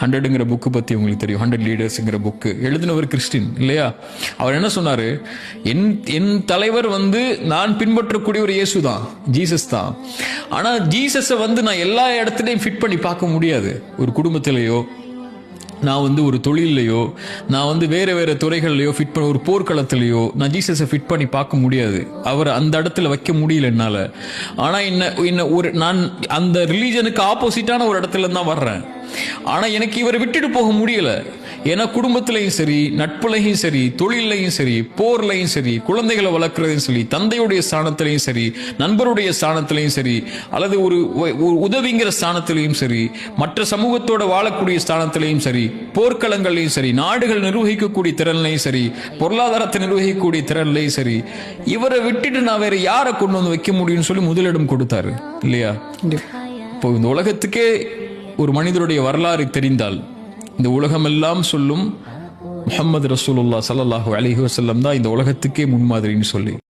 ஹண்ட்ரடுங்கிற book பற்றி உங்களுக்கு தெரியும். ஹண்ட்ரட் லீடர்ஸுங்கிற புக்கு எழுதினவர் கிறிஸ்டின் இல்லையா? அவர் என்ன சொன்னார்? என் என் தலைவர் வந்து நான் பின்பற்றக்கூடிய ஒரு இயேசு தான் ஜீசஸ் தான். ஆனால் ஜீசஸை வந்து நான் எல்லா இடத்துலையும் ஃபிட் பண்ணி பார்க்க முடியாது. ஒரு குடும்பத்திலேயோ நான் வந்து ஒரு தொழிலையோ நான் வந்து வேறு வேறு துறைகள்லையோ ஃபிட் பண்ண ஒரு போர்க்களத்துலையோ நான் ஜீசஸை ஃபிட் பண்ணி பார்க்க முடியாது. அவர் அந்த இடத்துல வைக்க முடியல என்னால். ஆனால் என்ன என்ன ஒரு நான் அந்த ரிலீஜனுக்கு ஆப்போசிட்டான ஒரு இடத்துல தான் வர்றேன். ஆனா எனக்கு இவரை விட்டுட்டு போக முடியல. ஏன்னா குடும்பத்திலையும் சரி நட்புலையும் சரி தொழிலையும் சரி போர்லையும் சரி குழந்தைகளை வளர்க்குறதையும் சரி தந்தையுடைய ஸ்தானத்திலையும் சரி நண்பருடைய ஸ்தானத்திலையும் சரி அல்லது ஒரு ஒரு உதவிங்கிற ஸ்தானத்திலையும் சரி மற்ற சமூகத்தோட வாழக்கூடிய ஸ்தானத்திலையும் சரி போர்க்களங்கள்லையும் சரி நாடுகள் நிர்வகிக்கக்கூடிய திறன்லையும் சரி பொருளாதாரத்தை நிர்வகிக்கக்கூடிய திறன்லையும் சரி இவரை விட்டுட்டு நான் வேற யாரை கொண்டு வந்து வைக்க முடியும்னு சொல்லி முதலிடம் கொடுத்தாரு இல்லையா? இப்போ இந்த உலகத்துக்கே ஒரு மனிதருடைய வரலாறு தெரிந்தால் இந்த உலகமெல்லாம் சொல்லும் முஹம்மது ரசூலுல்லா சல்லாஹூ அலைஹி வஸல்லம் தான் இந்த உலகத்துக்கே முன்மாதிரின்னு சொல்லி.